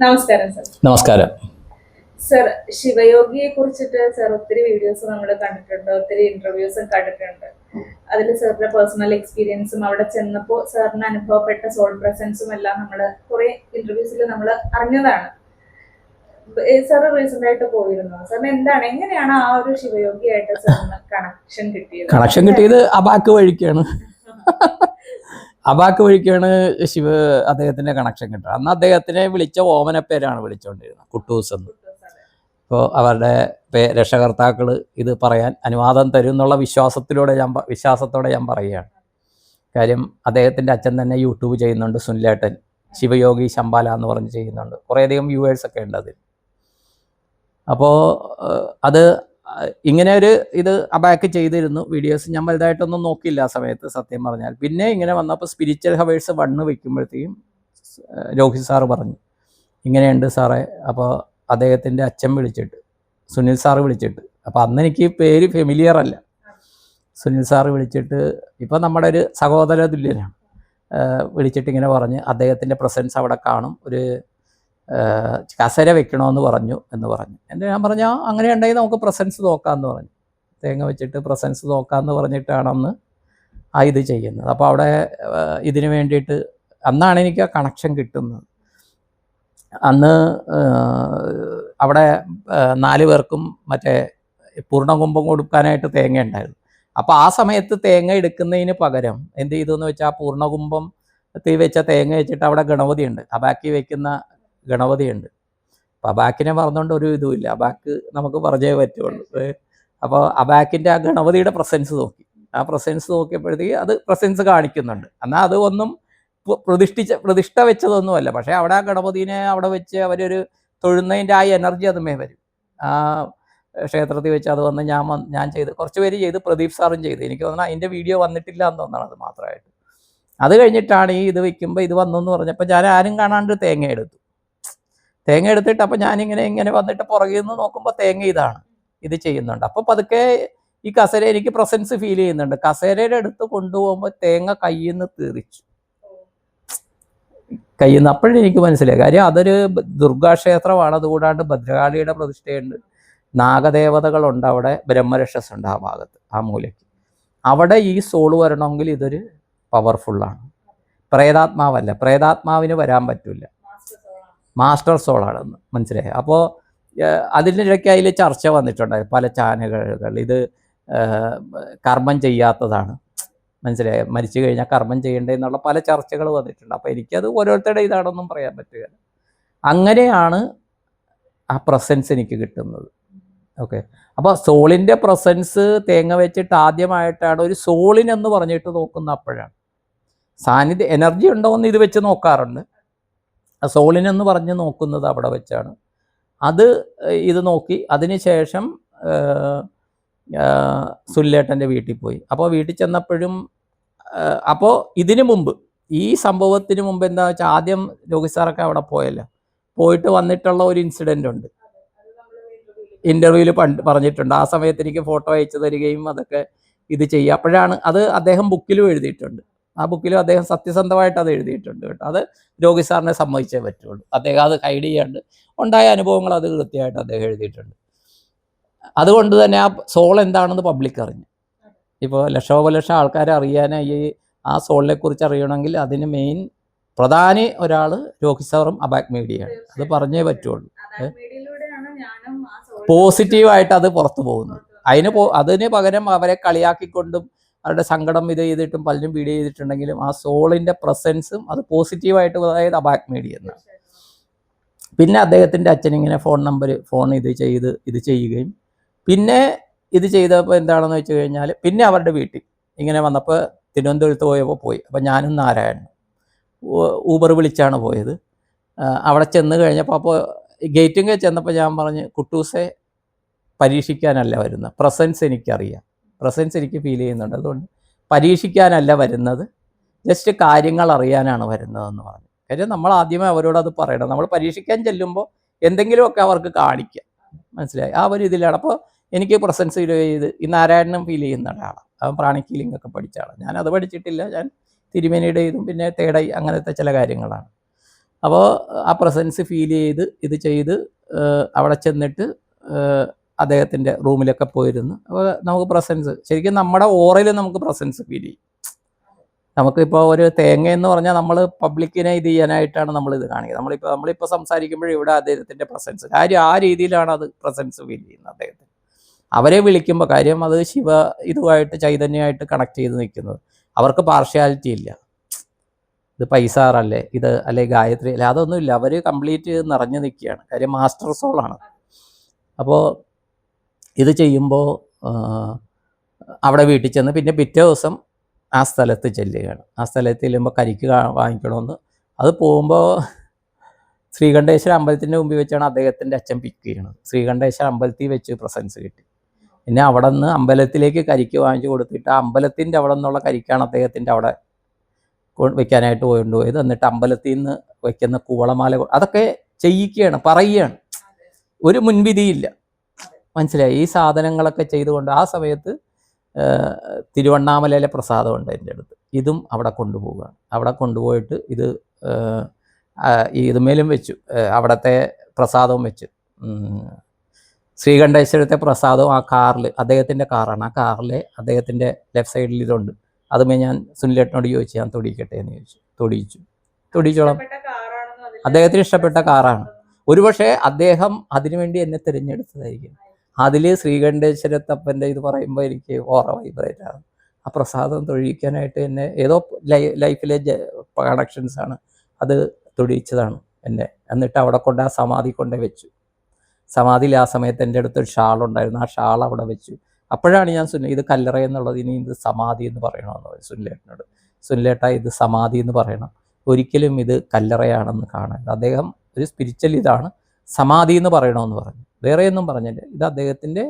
നമസ്കാരം സർ. നമസ്കാരം. സർ ശിവയോഗിയെ കുറിച്ചിട്ട് സർ ഒത്തിരി വീഡിയോസ് നമ്മൾ കണ്ടിട്ടുണ്ട് ഒത്തിരി ഇന്റർവ്യൂസും കണ്ടിട്ടുണ്ട്. അതിൽ സാറിന്റെ പേഴ്സണൽ എക്സ്പീരിയൻസും അവിടെ ചെന്നപ്പോൾ സാറിന് അനുഭവപ്പെട്ട സോൾ പ്രസൻസും എല്ലാം നമ്മൾ കുറെ ഇന്റർവ്യൂസിൽ നമ്മൾ അറിഞ്ഞതാണ്. സാർ റീസെന്റ് ആയിട്ട് പോയിരുന്നു? സാറിന് എന്താണ് എങ്ങനെയാണ് ആ ഒരു ശിവയോഗിയായിട്ട് സാറിന് കണക്ഷൻ കിട്ടിയത്? കണക്ഷൻ കിട്ടിയത് അബാക്ക് വഴിക്കാണ്. അബാക്ക് വഴിക്കാണ് ശിവ അദ്ദേഹത്തിന്റെ കണക്ഷൻ കിട്ടുക. അന്ന് അദ്ദേഹത്തിനെ വിളിച്ച ഓമന പേരാണ് വിളിച്ചുകൊണ്ടിരുന്നത് കുട്ടൂസ് എന്ന്. അപ്പോൾ അവരുടെ പേ- രക്ഷകർത്താക്കൾ ഇത് പറയാൻ അനുവാദം തരും എന്നുള്ള വിശ്വാസത്തിലൂടെ ഞാൻ വിശ്വാസത്തോടെ ഞാൻ പറയുകയാണ്. കാര്യം അദ്ദേഹത്തിന്റെ അച്ഛൻ തന്നെ യൂട്യൂബ് ചെയ്യുന്നുണ്ട് സുനിലേട്ടൻ ശിവയോഗി ശമ്പാല എന്ന് പറഞ്ഞ് ചെയ്യുന്നുണ്ട്. കുറേയധികം വ്യൂവേഴ്സൊക്കെ ഉണ്ട് അതിൽ. അപ്പോൾ അത് ഇങ്ങനെ ഒരു ഇത് അബാക്ക് ചെയ്തിരുന്നു വീഡിയോസ് ഞാൻ വലുതായിട്ടൊന്നും നോക്കിയില്ല ആ സമയത്ത് സത്യം പറഞ്ഞാൽ. പിന്നെ ഇങ്ങനെ വന്നപ്പോൾ സ്പിരിച്വൽ ഹവേഴ്സ് വണ്ണ് വയ്ക്കുമ്പോഴത്തേക്കും രോഹിത് സാറ് പറഞ്ഞു. ഇങ്ങനെയുണ്ട് സാറേ അപ്പോൾ അദ്ദേഹത്തിന്റെ അച്ഛൻ വിളിച്ചിട്ട് സുനിൽ സാറ് വിളിച്ചിട്ട്. അപ്പോൾ അന്ന് എനിക്ക് പേര് ഫെമിലിയർ അല്ല. സുനിൽ സാറ് വിളിച്ചിട്ട് ഇപ്പോൾ നമ്മുടെ ഒരു സഹോദര തുല്യനാണ്. വിളിച്ചിട്ട് ഇങ്ങനെ പറഞ്ഞ് അദ്ദേഹത്തിന്റെ പ്രസൻസ് അവിടെ കാണും. ഒരു കസര വെക്കണമെന്ന് പറഞ്ഞു എന്ന് പറഞ്ഞു. എന്റെ ഞാൻ പറഞ്ഞു "ആ, അങ്ങനെ ഉണ്ടെങ്കിൽ നമുക്ക് പ്രസൻസ് നോക്കാമെന്ന് പറഞ്ഞു. തേങ്ങ വെച്ചിട്ട് പ്രസൻസ് നോക്കാമെന്ന് പറഞ്ഞിട്ടാണെന്ന് ആ ഇത് ചെയ്യുന്നത്. അപ്പോൾ അവിടെ ഇതിന് വേണ്ടിയിട്ട് അന്നാണ് എനിക്ക് ആ കണക്ഷൻ കിട്ടുന്നത്. അന്ന് അവിടെ നാല് പേർക്കും മറ്റേ പൂർണകുംഭം കൊടുക്കാനായിട്ട് തേങ്ങ ഉണ്ടായിരുന്നു. അപ്പോൾ ആ സമയത്ത് തേങ്ങ എടുക്കുന്നതിന് പകരം എന്ത് ചെയ്തു എന്ന് വെച്ചാൽ പൂർണകുംഭം തീ വെച്ച തേങ്ങ വെച്ചിട്ട് അവിടെ ഗണപതി ഉണ്ട് ആ ബാക്കി വെക്കുന്ന ഗണപതി അപ്പം അബാക്കിനെ പറഞ്ഞുകൊണ്ട് ഒരു ഇതുമില്ല. അബാക്ക് നമുക്ക് പറഞ്ഞേ പറ്റുള്ളൂ. അപ്പോൾ അബാക്കിന്റെ ആ ഗണപതിയുടെ പ്രസൻസ് നോക്കി. ആ പ്രസൻസ് നോക്കിയപ്പോഴത്തേക്ക് അത് പ്രസൻസ് കാണിക്കുന്നുണ്ട്. എന്നാൽ അത് ഒന്നും പ്ര- പ്രതിഷ്ഠിച്ച പ്രതിഷ്ഠ വെച്ചതൊന്നുമല്ല. പക്ഷേ അവിടെ ആ ഗണപതിനെ അവിടെ വെച്ച് അവരൊരു തൊഴുന്നതിന്റെ ആ എനർജി അതുമേ വരും. ആ ക്ഷേത്രത്തിൽ വെച്ച് അത് വന്ന് ഞാൻ ഞാൻ ചെയ്ത് കുറച്ച് പേര് ചെയ്ത് പ്രദീപ് സാറും ചെയ്ത്. എനിക്ക് തോന്നുന്നു അതിന്റെ വീഡിയോ വന്നിട്ടില്ല എന്ന് തോന്നണം അത് മാത്രമായിട്ട്. അത് കഴിഞ്ഞിട്ടാണ് ഈ ഇത് വെക്കുമ്പോൾ ഇത് വന്നു എന്ന് പറഞ്ഞപ്പോൾ ഞാൻ ആരും കാണാണ്ട് തേങ്ങ എടുത്തു തേങ്ങ എടുത്തിട്ട് അപ്പോൾ ഞാനിങ്ങനെ ഇങ്ങനെ വന്നിട്ട് പുറകിൽ നിന്ന് നോക്കുമ്പോൾ തേങ്ങ ഇതാണ്. ഇത് ചെയ്യുന്നുണ്ട്. അപ്പോൾ പതുക്കെ ഈ കസേര എനിക്ക് പ്രസൻസ് ഫീൽ ചെയ്യുന്നുണ്ട്. കസേരയുടെ അടുത്ത് കൊണ്ടുപോകുമ്പോൾ തേങ്ങ കയ്യിൽ നിന്ന് തീറിച്ചു. കയ്യിൽ നിന്ന് അപ്പോഴും എനിക്ക് മനസ്സിലായി. കാര്യം അതൊരു ദുർഗാക്ഷേത്രമാണ്. അതുകൂടാണ്ട് ഭദ്രകാളിയുടെ പ്രതിഷ്ഠയുണ്ട്. നാഗദേവതകളുണ്ട് അവിടെ. ബ്രഹ്മരക്ഷസ് ഉണ്ട് ആ ഭാഗത്ത് ആ മൂലയ്ക്ക്. അവിടെ ഈ സോൾ വരണമെങ്കിൽ ഇതൊരു പവർഫുള്ളാണ് പ്രേതാത്മാവല്ല. പ്രേതാത്മാവിന് വരാൻ പറ്റില്ല മാസ്റ്റർ സോളാണെന്ന് മനസ്സിലായി. അപ്പോൾ അതിനിടയ്ക്ക് അതിൽ ചർച്ച വന്നിട്ടുണ്ടായി. പല ചാനലുകൾ ഇത് കർമ്മം ചെയ്യാത്തതാണ്. മനസ്സിലായി? മരിച്ചു കഴിഞ്ഞാൽ കർമ്മം ചെയ്യണ്ടേ എന്നുള്ള പല ചർച്ചകൾ വന്നിട്ടുണ്ട്. അപ്പോൾ എനിക്കത് ഓരോരുത്തരുടെ ഇതാണെന്നും പറയാൻ പറ്റുക അങ്ങനെയാണ് ആ പ്രസൻസ് എനിക്ക് കിട്ടുന്നത്. ഓക്കെ. അപ്പോൾ സോളിന്റെ പ്രസൻസ് തേങ്ങ വെച്ചിട്ട് ആദ്യമായിട്ടാണ് ഒരു സോളിനെന്ന് പറഞ്ഞിട്ട് നോക്കുന്ന അപ്പോഴാണ്. സാന്നിധ്യം എനർജി ഉണ്ടോ എന്ന് ഇത് വെച്ച് നോക്കാറുണ്ട്. സോളിനെന്ന് പറഞ്ഞ് നോക്കുന്നത് അവിടെ വെച്ചാണ്. അത് ഇത് നോക്കി. അതിന് ശേഷം സുല്ലേട്ടന്റെ വീട്ടിൽ പോയി. അപ്പോൾ വീട്ടിൽ ചെന്നപ്പോഴും അപ്പോൾ ഇതിനു മുമ്പ് ഈ സംഭവത്തിന് മുമ്പ് എന്താ വെച്ചാൽ ആദ്യം രോഹിത് സാറൊക്കെ അവിടെ പോയല്ലോ. പോയിട്ട് വന്നിട്ടുള്ള ഒരു ഇൻസിഡന്റ് ഉണ്ട്. ഇന്റർവ്യൂവിൽ പണ്ട് പറഞ്ഞിട്ടുണ്ട്. ആ സമയത്ത് എനിക്ക് ഫോട്ടോ അയച്ചു തരികയും അതൊക്കെ ഇത് ചെയ്യുക അപ്പോഴാണ് അത് അദ്ദേഹം ബുക്കിലും എഴുതിയിട്ടുണ്ട്. ആ ബുക്കിലും അദ്ദേഹം സത്യസന്ധമായിട്ട് അത് എഴുതിയിട്ടുണ്ട് കേട്ടോ. അത് രോഗി സാറിനെ സമ്മതിച്ചേ പറ്റുള്ളൂ. അദ്ദേഹം അത് ഹൈഡ് ചെയ്യാണ്ട് ഉണ്ടായ അനുഭവങ്ങൾ അത് കൃത്യമായിട്ട് അദ്ദേഹം എഴുതിയിട്ടുണ്ട്. അതുകൊണ്ട് തന്നെ ആ സോൾ എന്താണെന്ന് പബ്ലിക് അറിഞ്ഞു. ഇപ്പോൾ ലക്ഷോപലക്ഷം ആൾക്കാരെ അറിയാനായി ഈ ആ സോളിനെ കുറിച്ച് അറിയണമെങ്കിൽ അതിന് മെയിൻ പ്രധാന ഒരാൾ രോഹിത് സാറും അബാക് മീഡിയയാണ്. അത് പറഞ്ഞേ പറ്റുള്ളൂ. പോസിറ്റീവായിട്ട് അത് പുറത്തു പോകുന്നത്. അതിന് പോ അതിന് പകരം അവരെ കളിയാക്കിക്കൊണ്ടും അവരുടെ സങ്കടം ഇത് ചെയ്തിട്ടും പലരും വീഡിയോ ചെയ്തിട്ടുണ്ടെങ്കിലും ആ സോളിന്റെ പ്രസൻസും അത് പോസിറ്റീവായിട്ട് അതായത് അബാക് മീഡിയ പിന്നെ അദ്ദേഹത്തിന്റെ അച്ഛൻ ഇങ്ങനെ ഫോൺ നമ്പർ ഫോൺ ഇത് ചെയ്ത് ഇത് ചെയ്യുകയും. പിന്നെ ഇത് ചെയ്തപ്പോൾ എന്താണെന്ന് വെച്ച് കഴിഞ്ഞാൽ പിന്നെ അവരുടെ വീട്ടിൽ ഇങ്ങനെ വന്നപ്പോൾ തിരുവനന്തപുരത്ത് പോയപ്പോൾ പോയി. അപ്പോൾ ഞാനും നാരായണനും. ഊ- ഊബർ വിളിച്ചാണ് പോയത്. അവിടെ ചെന്ന് കഴിഞ്ഞപ്പോൾ അപ്പോൾ ഗേറ്റിംഗ് ചെന്നപ്പോൾ ഞാൻ പറഞ്ഞ് കുട്ടൂസെ പരീക്ഷിക്കാനല്ല വരുന്നത്. പ്രസൻസ് എനിക്കറിയാം. പ്രസൻസ് എനിക്ക് ഫീൽ ചെയ്യുന്നുണ്ട്. അതുകൊണ്ട് പരീക്ഷിക്കാനല്ല വരുന്നത്. ജസ്റ്റ് കാര്യങ്ങൾ അറിയാനാണ് വരുന്നതെന്ന് പറഞ്ഞു. കാര്യം നമ്മൾ ആദ്യമേ അവരോട് അത് പറയണം. നമ്മൾ പരീക്ഷിക്കാൻ ചെല്ലുമ്പോൾ എന്തെങ്കിലുമൊക്കെ അവർക്ക് കാണിക്കാം മനസ്സിലായി? ആ ഒരു ഇതിലാണ്. അപ്പോൾ എനിക്ക് പ്രസൻസ് ഫീൽ ചെയ്ത് ഈ നാരായണനും ഫീൽ ചെയ്യുന്ന ഒരാളാണ്. അവൻ പ്രാണിക് ഹീലിംഗ് ഒക്കെ പഠിച്ച ആളാണ്. ഞാൻ അത് പഠിച്ചിട്ടില്ല. ഞാൻ തിരുമേനിയുടെ ഇതും പിന്നെ തേടായി അങ്ങനത്തെ ചില കാര്യങ്ങളാണ്. അപ്പോൾ ആ പ്രസൻസ് ഫീൽ ചെയ്ത് ഇത് ചെയ്ത് അവിടെ ചെന്നിട്ട് അദ്ദേഹത്തിന്റെ റൂമിലൊക്കെ പോയിരുന്നു. അപ്പോൾ നമുക്ക് പ്രസൻസ് ശരിക്കും നമ്മുടെ ഓറയിൽ നമുക്ക് പ്രസൻസ് ഫീൽ ചെയ്യും. നമുക്കിപ്പോൾ ഒരു തേങ്ങ എന്ന് പറഞ്ഞാൽ നമ്മൾ പബ്ലിക്കിനെ ഇത് ചെയ്യാനായിട്ടാണ് നമ്മൾ ഇത് കാണിക്കുന്നത്. നമ്മളിപ്പോൾ നമ്മളിപ്പോൾ സംസാരിക്കുമ്പോൾ ഇവിടെ അദ്ദേഹത്തിന്റെ പ്രസൻസ് കാര്യം ആ രീതിയിലാണ് അത് പ്രസൻസ് ഫീൽ ചെയ്യുന്നത് അദ്ദേഹത്തിന്. അവരെ വിളിക്കുമ്പോൾ കാര്യം അത് ശിവ ഇതുമായിട്ട് ചൈതന്യമായിട്ട് കണക്ട് ചെയ്ത് നിൽക്കുന്നത്. അവർക്ക് പാർഷ്യാലിറ്റി ഇല്ല. ഇത് പൈസാറല്ലേ ഇത് അല്ലെ ഗായത്രി അല്ലെ അതൊന്നുമില്ല. അവർ കംപ്ലീറ്റ് നിറഞ്ഞു നിൽക്കുകയാണ്. കാര്യം മാസ്റ്റർ സോളാണ് അപ്പോൾ ഇത് ചെയ്യുമ്പോൾ അവിടെ വീട്ടിൽ ചെന്ന് പിന്നെ പിറ്റേ ദിവസം ആ സ്ഥലത്ത് ചെല്ലുകയാണ്. ആ സ്ഥലത്ത് ചെല്ലുമ്പോൾ കരിക്ക് വാങ്ങിക്കണമെന്ന് അത് പോകുമ്പോൾ ശ്രീകണ്ഠേശ്വര അമ്പലത്തിന്റെ മുമ്പിൽ വെച്ചാണ് അദ്ദേഹത്തിന്റെ അച്ഛൻ പിക്ക് ചെയ്യണത് ശ്രീകണ്ഠേശ്വര അമ്പലത്തിൽ വെച്ച് പ്രസൻസ് കിട്ടി. പിന്നെ അവിടെ നിന്ന് അമ്പലത്തിലേക്ക് കരിക്ക് വാങ്ങിച്ചു കൊടുത്തിട്ട് ആ അമ്പലത്തിന്റെ അവിടെ നിന്നുള്ള കരിക്കാണ് അദ്ദേഹത്തിന്റെ അവിടെ വെക്കാനായിട്ട് വെക്കാനായിട്ട് പോയത് എന്നിട്ട് അമ്പലത്തിൽ നിന്ന് വയ്ക്കുന്ന കൂവളമാല അതൊക്കെ ചെയ്യിക്കുകയാണ് പറയുകയാണ്. ഒരു മുൻവിധിയില്ല. മനസ്സിലായി? ഈ സാധനങ്ങളൊക്കെ ചെയ്തുകൊണ്ട് ആ സമയത്ത് തിരുവണ്ണാമലയിലെ പ്രസാദമുണ്ട് എന്റെ അടുത്ത്. ഇതും അവിടെ കൊണ്ടുപോവുകയാണ്. അവിടെ കൊണ്ടുപോയിട്ട് ഇത് ഇതുമേലും വെച്ചു. അവിടുത്തെ പ്രസാദവും വെച്ചു. ശ്രീകണ്ഠേശ്വരത്തെ പ്രസാദവും ആ കാറിൽ അദ്ദേഹത്തിന്റെ കാറാണ്. ആ കാറിൽ അദ്ദേഹത്തിന്റെ ലെഫ്റ്റ് സൈഡിൽ ഇതുണ്ട്. അതുമേ ഞാൻ സുനിലേട്ടനോട് ചോദിച്ചു ഞാൻ തൊടിയിക്കട്ടെ? എന്ന് ചോദിച്ചു. തൊടിയിച്ചു. തൊടിയിച്ചോളാം. അദ്ദേഹത്തിന് ഇഷ്ടപ്പെട്ട കാറാണ്. ഒരുപക്ഷെ അദ്ദേഹം അതിനുവേണ്ടി എന്നെ തിരഞ്ഞെടുത്തതായിരിക്കും. അതിൽ ശ്രീകണ്ഠേശ്വരത്തപ്പന്റെ ഇത് പറയുമ്പോൾ എനിക്ക് ഓറ വൈബ്രേറ്റ് ആണ്. ആ പ്രസാദം തൊഴിയിക്കാനായിട്ട് എന്നെ ഏതോ ലൈഫിലെ കണക്ഷൻസ് ആണ് അത് തൊഴിച്ചതാണ് എന്നെ. എന്നിട്ട് അവിടെ കൊണ്ട് ആ സമാധി കൊണ്ട് വെച്ചു. സമാധിയിൽ ആ സമയത്ത് എന്റെ അടുത്ത് ഒരു ഷാൾ ഉണ്ടായിരുന്നു. ആ ഷാൾ അവിടെ വെച്ചു. അപ്പോഴാണ് ഞാൻ സുനിൽ ഇത് കല്ലറ എന്നുള്ളത് ഇനി ഇത് സമാധി എന്ന് പറയണമെന്ന് പറഞ്ഞു സുനിലേട്ടനോട്. സുനിലേട്ട ഇത് സമാധി എന്ന് പറയണം. ഒരിക്കലും ഇത് കല്ലറയാണെന്ന് കാണരുത്. അദ്ദേഹം ഒരു സ്പിരിച്വൽ ഇതാണ്. സമാധി എന്ന് പറയണമെന്ന് പറഞ്ഞു. വേറെ ഒന്നും പറഞ്ഞില്ല. ഇത് അദ്ദേഹത്തിന്റെ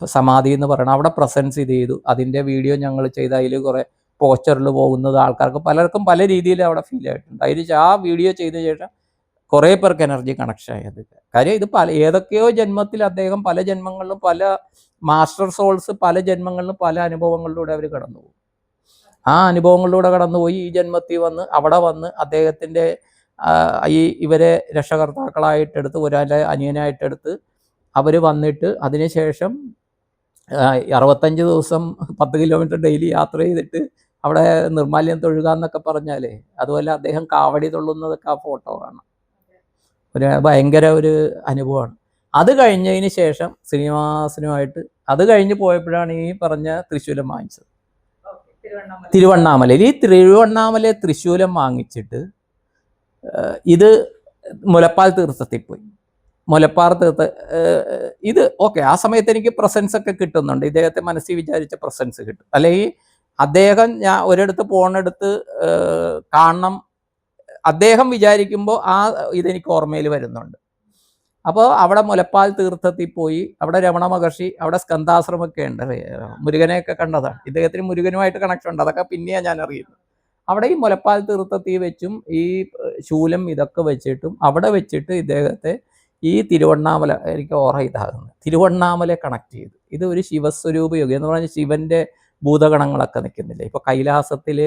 സമാധി എന്ന് പറയണം അവിടെ പ്രസൻസ് ഇത് ചെയ്തു. അതിന്റെ വീഡിയോ ഞങ്ങൾ ചെയ്ത അതിൽ കുറേ പോസ്റ്ററിൽ പോകുന്നത് ആൾക്കാർക്ക് പലർക്കും പല രീതിയിൽ അവിടെ ഫീൽ ആയിട്ടുണ്ട്. അതിന് ആ വീഡിയോ ചെയ്ത ശേഷം കുറേ പേർക്ക് എനർജി കണക്ഷൻ ആയത് കാര്യം ഇത് പല ഏതൊക്കെയോ ജന്മത്തിൽ അദ്ദേഹം പല ജന്മങ്ങളിലും പല മാസ്റ്റർ സോൾസ് പല ജന്മങ്ങളിലും പല അനുഭവങ്ങളിലൂടെ അവർ കടന്നു പോകും. ആ അനുഭവങ്ങളിലൂടെ കടന്നുപോയി. ഈ ജന്മത്തിൽ വന്ന് അവിടെ വന്ന് അദ്ദേഹത്തിന്റെ ഈ ഇവരെ രക്ഷകർത്താക്കളായിട്ടെടുത്ത് ഒരാളെ അനിയനായിട്ടെടുത്ത് അവർ വന്നിട്ട് അതിനുശേഷം അറുപത്തഞ്ച് ദിവസം പത്ത് കിലോമീറ്റർ ഡെയിലി യാത്ര ചെയ്തിട്ട് അവിടെ നിർമാല്യം തൊഴുക എന്നൊക്കെ പറഞ്ഞാലേ അതുപോലെ അദ്ദേഹം കാവടി തൊള്ളുന്നതൊക്കെ ആ ഫോട്ടോ കാണാം. ഒരു ഭയങ്കര ഒരു അനുഭവമാണ്. അത് കഴിഞ്ഞതിന് ശേഷം ശ്രീനിവാസനുമായിട്ട് അത് കഴിഞ്ഞ് പോയപ്പോഴാണ് ഈ പറഞ്ഞ തൃശ്ശൂലം വാങ്ങിച്ചത്. തിരുവണ്ണാമലയിൽ. ഈ തിരുവണ്ണാമല തൃശ്ശൂലം വാങ്ങിച്ചിട്ട് ഇത് മുലപ്പാൽ തീർത്ഥത്തിൽ പോയി. മുലപ്പാൽ തീർത്ഥ ഇത് ഓക്കെ ആ സമയത്ത് എനിക്ക് പ്രസൻസ് ഒക്കെ കിട്ടുന്നുണ്ട്. ഇദ്ദേഹത്തെ മനസ്സിൽ വിചാരിച്ച പ്രസൻസ് കിട്ടും. അല്ലെങ്കിൽ അദ്ദേഹം ഞാൻ ഒരിടത്ത് പോണെടുത്ത് കാണണം. അദ്ദേഹം വിചാരിക്കുമ്പോൾ ആ ഇതെനിക്ക് ഓർമ്മയിൽ വരുന്നുണ്ട്. അപ്പോൾ അവിടെ മുലപ്പാൽ തീർത്ഥത്തിൽ പോയി അവിടെ രമണ മഹർഷി അവിടെ സ്കന്ധാശ്രമൊക്കെ ഉണ്ട്. മുരുകനെയൊക്കെ കണ്ടതാണ്. ഇദ്ദേഹത്തിന് മുരുകനുമായിട്ട് കണക്ഷൻ ഉണ്ട്. അതൊക്കെ പിന്നെയാണ് ഞാൻ അറിയുന്നത്. അവിടെ ഈ മുലപ്പാൽ തീർത്ഥത്തിൽ വെച്ചും ഈ ശൂലം ഇതൊക്കെ വെച്ചിട്ടും അവിടെ വെച്ചിട്ട് ഇദ്ദേഹത്തെ ഈ തിരുവണ്ണാമല എനിക്ക് ഓറ ഇതാകുന്നത് തിരുവണ്ണാമലെ കണക്ട് ചെയ്തു. ഇത് ഒരു ശിവസ്വരൂപ യോഗി എന്ന് പറഞ്ഞാൽ ശിവന്റെ ഭൂതഗണങ്ങളൊക്കെ നിൽക്കുന്നില്ലേ? ഇപ്പോൾ കൈലാസത്തിൽ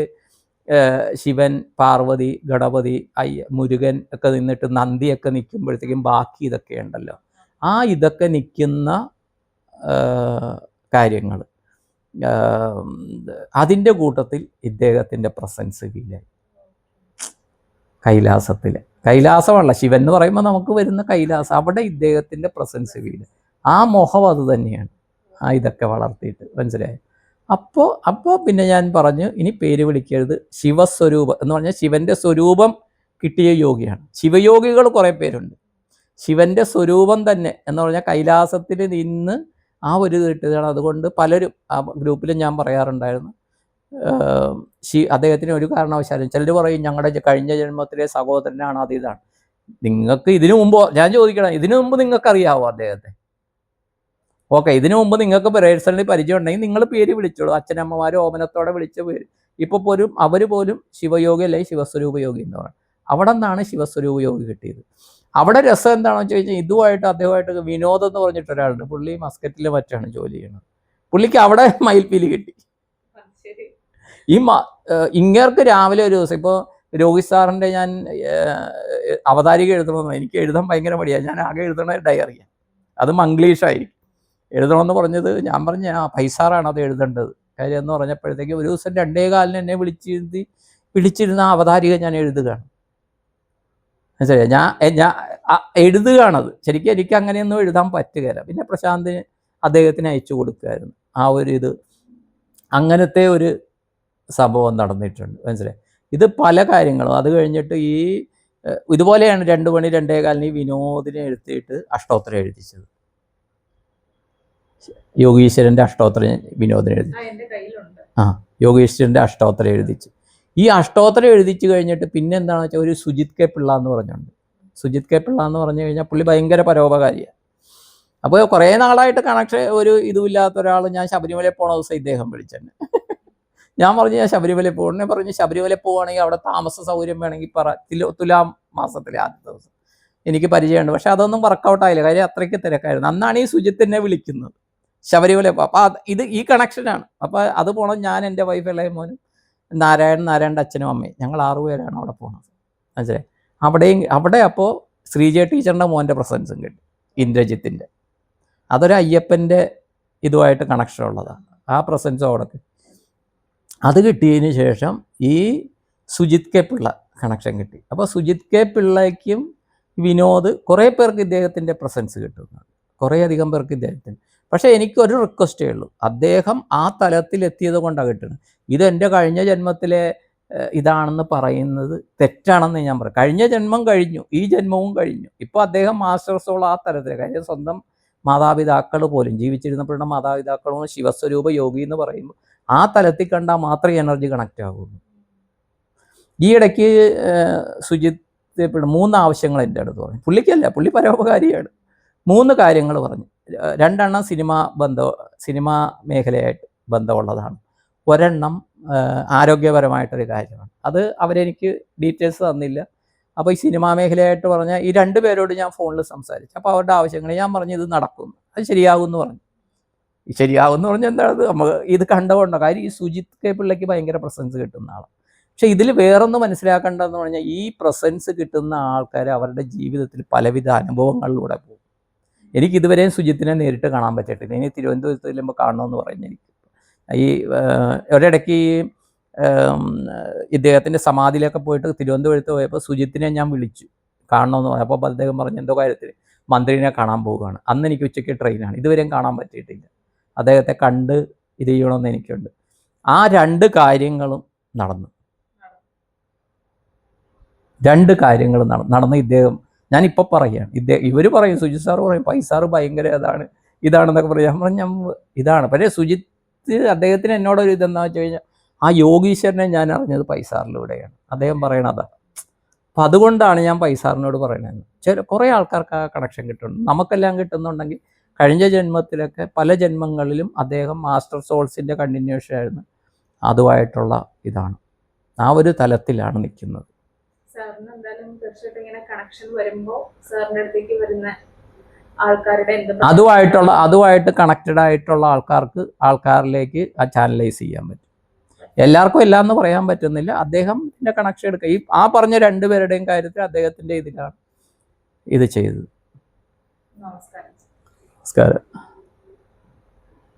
ശിവൻ പാർവതി ഗണപതി അയ്യ മുരുകൻ ഒക്കെ നിന്നിട്ട് നന്ദിയൊക്കെ നിൽക്കുമ്പോഴത്തേക്കും ബാക്കി ഇതൊക്കെ ഉണ്ടല്ലോ. ആ ഇതൊക്കെ നിൽക്കുന്ന കാര്യങ്ങൾ അതിന്റെ കൂട്ടത്തിൽ ഇദ്ദേഹത്തിന്റെ പ്രസൻസ് ഫീലായി കൈലാസത്തിൽ. കൈലാസമല്ല ശിവൻ എന്ന് പറയുമ്പോൾ നമുക്ക് വരുന്ന കൈലാസം. അവിടെ ഇദ്ദേഹത്തിന്റെ പ്രസൻസ് വീട്. ആ മോഹം അത് തന്നെയാണ്. ആ ഇതൊക്കെ വളർത്തിയിട്ട്. മനസ്സിലായി? അപ്പോൾ അപ്പോൾ പിന്നെ ഞാൻ പറഞ്ഞു ഇനി പേര് വിളിക്കരുത്. ശിവസ്വരൂപം എന്ന് പറഞ്ഞാൽ ശിവന്റെ സ്വരൂപം കിട്ടിയ യോഗിയാണ്. ശിവയോഗികൾ കുറേ പേരുണ്ട്. ശിവന്റെ സ്വരൂപം തന്നെ എന്ന് പറഞ്ഞാൽ കൈലാസത്തിൽ നിന്ന് ആ ഒരു കിട്ടിയതാണ്. അതുകൊണ്ട് പലരും ആ ഗ്രൂപ്പിലും ഞാൻ പറയാറുണ്ടായിരുന്നു. ശി അദ്ദേഹത്തിന് ഒരു കാരണവശാലും ചിലർ പറയും ഞങ്ങളുടെ കഴിഞ്ഞ ജന്മത്തിലെ സഹോദരനാണ് അത് ഇതാണ്. നിങ്ങൾക്ക് ഇതിനു മുമ്പ് ഞാൻ ചോദിക്കണം ഇതിനു മുമ്പ് നിങ്ങൾക്ക് അറിയാവോ അദ്ദേഹത്തെ? ഓക്കെ ഇതിനു മുമ്പ് നിങ്ങൾക്ക് പേഴ്സണലി പരിചയം ഉണ്ടെങ്കിൽ നിങ്ങൾ പേര് വിളിച്ചോളൂ. അച്ഛനമ്മമാർ ഓമനത്തോടെ വിളിച്ച പേര്. ഇപ്പോൾ പോലും അവർ പോലും ശിവയോഗി അല്ലെങ്കിൽ ശിവസ്വരൂപ യോഗി എന്ന് പറയും. അവിടെ നിന്നാണ് ശിവസ്വരൂപ യോഗി കിട്ടിയത്. അവിടെ രസം എന്താണെന്ന് വെച്ച് കഴിഞ്ഞാൽ ഇതുമായിട്ട് അദ്ദേഹമായിട്ട് വിനോദം എന്ന് പറഞ്ഞിട്ട് ഒരാളുണ്ട് പുള്ളി മസ്കറ്റിൽ മറ്റാണ് ജോലി ചെയ്യുന്നത്. പുള്ളിക്ക് അവിടെ മയിൽപ്പീലി കിട്ടി. ഈ ഇങ്ങേർക്ക് രാവിലെ ഒരു ദിവസം ഇപ്പോൾ രോഹിത് സാറിന്റെ ഞാൻ അവതാരിക എഴുതണമെന്ന് എനിക്ക് എഴുതാൻ ഭയങ്കര മടിയാണ് ഞാൻ ആകെ എഴുതണ ഡയറിയാണ് അത് മംഗ്ലീഷായിരിക്കും. എഴുതണമെന്ന് പറഞ്ഞത് ഞാൻ പറഞ്ഞ ആ പൈസാറാണ് അത് എഴുതേണ്ടത്. കാര്യം എന്ന് പറഞ്ഞപ്പോഴത്തേക്ക് ഒരു ദിവസം രണ്ടേ കാലിന് എന്നെ വിളിച്ചിരുത്തി വിളിച്ചിരുന്ന ആ അവതാരിക ഞാൻ എഴുതുകയാണ്. മനസ്സിലായി? ഞാൻ ഞാൻ എഴുതുകയാണത് ശരിക്കും എനിക്ക് അങ്ങനെയൊന്നും എഴുതാൻ പറ്റുകയില്ല പിന്നെ പ്രശാന്തിന് അദ്ദേഹത്തിന് അയച്ചു കൊടുക്കുമായിരുന്നു ആ ഒരു ഇത്. അങ്ങനത്തെ ഒരു സംഭവം നടന്നിട്ടുണ്ട്. മനസ്സിലായി? ഇത് പല കാര്യങ്ങളും. അത് കഴിഞ്ഞിട്ട് ഈ ഇതുപോലെയാണ് രണ്ട് മണി രണ്ടേ കാലിന് ഈ വിനോദിനെ എഴുത്തിയിട്ട് അഷ്ടോത്തരം എഴുതിച്ചത്. യോഗീശ്വരന്റെ അഷ്ടോത്തരം വിനോദിനെ എഴുതി. ആ യോഗീശ്വരന്റെ അഷ്ടോത്തരം എഴുതിച്ചു. ഈ അഷ്ടോത്തരം എഴുതിച്ച് കഴിഞ്ഞിട്ട് പിന്നെ എന്താണെന്ന് വെച്ചാൽ ഒരു സുജിത് കെ പിള്ള എന്ന് പറഞ്ഞുണ്ട്. സുജിത് കെ പിള്ള എന്ന് പറഞ്ഞു കഴിഞ്ഞാൽ പുള്ളി ഭയങ്കര പരോപകാരിയാണ് അപ്പോൾ കുറേ നാളായിട്ട് കണക്ഷൻ ഒരു ഇതുമില്ലാത്ത ഒരാൾ ഞാൻ ശബരിമലയിൽ പോണ ദിവസം ഇദ്ദേഹം വിളിച്ചെന്നെ. ഞാൻ പറഞ്ഞു ഞാൻ ശബരിമല പോകണേ. പറഞ്ഞു ശബരിമല പോവുകയാണെങ്കിൽ അവിടെ താമസ സൗകര്യം വേണമെങ്കിൽ പറ. തിലോ തുലാം മാസത്തിലെ ആദ്യ ദിവസം. എനിക്ക് പരിചയമുണ്ട്. പക്ഷെ അതൊന്നും വർക്കൗട്ട് ആയില്ല. കാര്യം അത്രയ്ക്ക് തിരക്കായിരുന്നു. അന്നാണ് ഈ സുജിത്ത് എന്നെ വിളിക്കുന്നത്. ശബരിമല പോ- അപ്പൊ ഇത് ഈ കണക്ഷനാണ് അപ്പോൾ അത് പോകണം ഞാൻ എന്റെ വൈഫ് ഇളയ മോനും നാരായണൻ നാരായണന്റെ അച്ഛനും അമ്മയും. ഞങ്ങൾ ആറുപേരാണ് അവിടെ പോകുന്നത് മനസ്സിലായി? അവിടെയും അവിടെ അപ്പോൾ ശ്രീജയ ടീച്ചറിന്റെ മോന്റെ പ്രസൻസും കിട്ടി. ഇന്ദ്രജിത്തിന്റെ. അതൊരു അയ്യപ്പന്റെ ഇതുമായിട്ട് കണക്ഷൻ ഉള്ളതാണ്. ആ പ്രസൻസും അവിടെ കിട്ടി. അത് കിട്ടിയതിന് ശേഷം ഈ സുജിത് കെ പിള്ള കണക്ഷൻ കിട്ടി. അപ്പോൾ സുജിത് കെ പിള്ളയ്ക്കും വിനോദ് കുറേ പേർക്ക് ഇദ്ദേഹത്തിന്റെ പ്രസൻസ് കിട്ടുന്നുണ്ട് കുറേ അധികം പേർക്ക് ഇദ്ദേഹത്തിന്. പക്ഷേ എനിക്കൊരു റിക്വസ്റ്റേ ഉള്ളൂ. അദ്ദേഹം ആ തലത്തിൽ എത്തിയത് കൊണ്ടാണ് കിട്ടുന്നത് ഇതെന്റെ കഴിഞ്ഞ ജന്മത്തിലെ ഇതാണെന്ന് പറയുന്നത് തെറ്റാണെന്ന് ഞാൻ പറയും കഴിഞ്ഞ ജന്മം കഴിഞ്ഞു. ഈ ജന്മവും കഴിഞ്ഞു. ഇപ്പോൾ അദ്ദേഹം മാസ്റ്റർ സോൾ ആ തലത്തിൽ കാര്യം സ്വന്തം മാതാപിതാക്കൾ പോലും ജീവിച്ചിരുന്നപ്പോഴുള്ള മാതാപിതാക്കളും ശിവസ്വരൂപ യോഗി എന്ന് പറയുമ്പോൾ ആ തലത്തിൽ കണ്ടാൽ മാത്രമേ എനർജി കണക്റ്റ് ആകുള്ളൂ ഈ ഇടയ്ക്ക് ശുചിത്വ മൂന്ന് ആവശ്യങ്ങൾ എന്റെ അടുത്ത് പറഞ്ഞു. പുള്ളിക്കല്ല പുള്ളി പരോപകാരിയാണ്. മൂന്ന് കാര്യങ്ങൾ പറഞ്ഞു. രണ്ടെണ്ണം സിനിമ ബന്ധ സിനിമ മേഖലയായിട്ട് ബന്ധമുള്ളതാണ്. ഒരെണ്ണം ആരോഗ്യപരമായിട്ടൊരു കാര്യമാണ്. അത് അവരെനിക്ക് ഡീറ്റെയിൽസ് തന്നില്ല. അപ്പോൾ ഈ സിനിമാ മേഖലയായിട്ട് പറഞ്ഞ ഈ രണ്ട് പേരോട് ഞാൻ ഫോണിൽ സംസാരിച്ചു. അപ്പോൾ അവരുടെ ആവശ്യങ്ങൾ ഞാൻ പറഞ്ഞു ഇത് നടക്കും അത് ശരിയാകും എന്ന് പറഞ്ഞു. ശരിയാകും എന്ന് പറഞ്ഞാൽ അത്? നമുക്ക് ഇത് കണ്ടുകൊണ്ടോ കാര്യം ഈ സുജിത് കെ പിള്ളയ്ക്ക് ഭയങ്കര പ്രസൻസ് കിട്ടുന്ന ആളാണ് പക്ഷേ ഇതിൽ വേറൊന്ന് മനസ്സിലാക്കേണ്ടതെന്ന് പറഞ്ഞാൽ ഈ പ്രസൻസ് കിട്ടുന്ന ആൾക്കാർ അവരുടെ ജീവിതത്തിൽ പലവിധ അനുഭവങ്ങളിലൂടെ പോകും. എനിക്ക് ഇതുവരെയും സുജിത്തിനെ നേരിട്ട് കാണാൻ പറ്റിയിട്ടില്ല. ഇനി തിരുവനന്തപുരത്ത് ചെല്ലുമ്പോൾ കാണണമെന്ന് പറയുന്നത് എനിക്ക്. ഈ ഒരിടയ്ക്ക് ഇദ്ദേഹത്തിന്റെ സമാധിയിലൊക്കെ പോയിട്ട് തിരുവനന്തപുരത്ത് പോയപ്പോൾ സുജിത്തിനെ ഞാൻ വിളിച്ചു. കാണണമെന്ന് പറഞ്ഞു. അപ്പോൾ അദ്ദേഹം പറഞ്ഞു എന്തോ കാര്യത്തിൽ മന്ത്രിനെ കാണാൻ പോവുകയാണ്. അന്ന് എനിക്ക് ഉച്ചയ്ക്ക് ട്രെയിനാണ്. ഇതുവരെയും കാണാൻ പറ്റിയിട്ടില്ല. അദ്ദേഹത്തെ കണ്ട് ഇത് ചെയ്യണമെന്ന് എനിക്കുണ്ട്. ആ രണ്ട് കാര്യങ്ങളും നടന്നു. രണ്ട് കാര്യങ്ങൾ നടന്ന ഇദ്ദേഹം ഞാൻ ഞാനിപ്പോൾ പറയുകയാണ് ഇദ്ദേഹം ഇവർ പറയും സുജിത് സാറ് പറയും പൈസാറ് ഭയങ്കര ഇതാണ് ഇതാണെന്നൊക്കെ പറയും. ഞാൻ ഞാൻ ഇതാണ്. പക്ഷേ സുജിത്ത് അദ്ദേഹത്തിന് എന്നോടൊരു ഇതെന്താ വെച്ച് കഴിഞ്ഞാൽ ആ യോഗീശ്വരനെ ഞാൻ അറിഞ്ഞത് പൈസാറിലൂടെയാണ്. അദ്ദേഹം പറയണതാ അപ്പം അതുകൊണ്ടാണ് ഞാൻ പൈസാറിനോട് പറയുന്നത് ചില കുറേ ആൾക്കാർക്ക് ആ കണക്ഷൻ കിട്ടുന്നുണ്ട്. നമുക്കെല്ലാം കിട്ടുന്നുണ്ടെങ്കിൽ കഴിഞ്ഞ ജന്മത്തിലൊക്കെ പല ജന്മങ്ങളിലും അദ്ദേഹം മാസ്റ്റർ സോൾസിന്റെ കണ്ടിന്യൂഷൻ ആയിരുന്നു. അതുമായിട്ടുള്ള ഇതാണ്. ആ ഒരു തലത്തിലാണ് നിൽക്കുന്നത്. സാറിന് എന്തായാലും തീർച്ചയായിട്ടും ഇങ്ങനെ കണക്ഷൻ വരുമ്പോൾ അടുത്തേക്ക് വരുന്ന ആൾക്കാരുടെ അതുമായിട്ടുള്ള അതുമായിട്ട് കണക്റ്റഡ് ആയിട്ടുള്ള ആൾക്കാർക്ക് ആൾക്കാരിലേക്ക് ആ ചാനലൈസ് ചെയ്യാൻ പറ്റും. എല്ലാവർക്കും എല്ലാം എന്ന് പറയാൻ പറ്റുന്നില്ല. അദ്ദേഹത്തിന്റെ കണക്ഷൻ എടുക്കുക ഈ ആ പറഞ്ഞ രണ്ടുപേരുടെയും കാര്യത്തിൽ അദ്ദേഹത്തിന്റെ ഇതിലാണ് ഇത് ചെയ്തത്. നമസ്കാരം. നമസ്കാരം.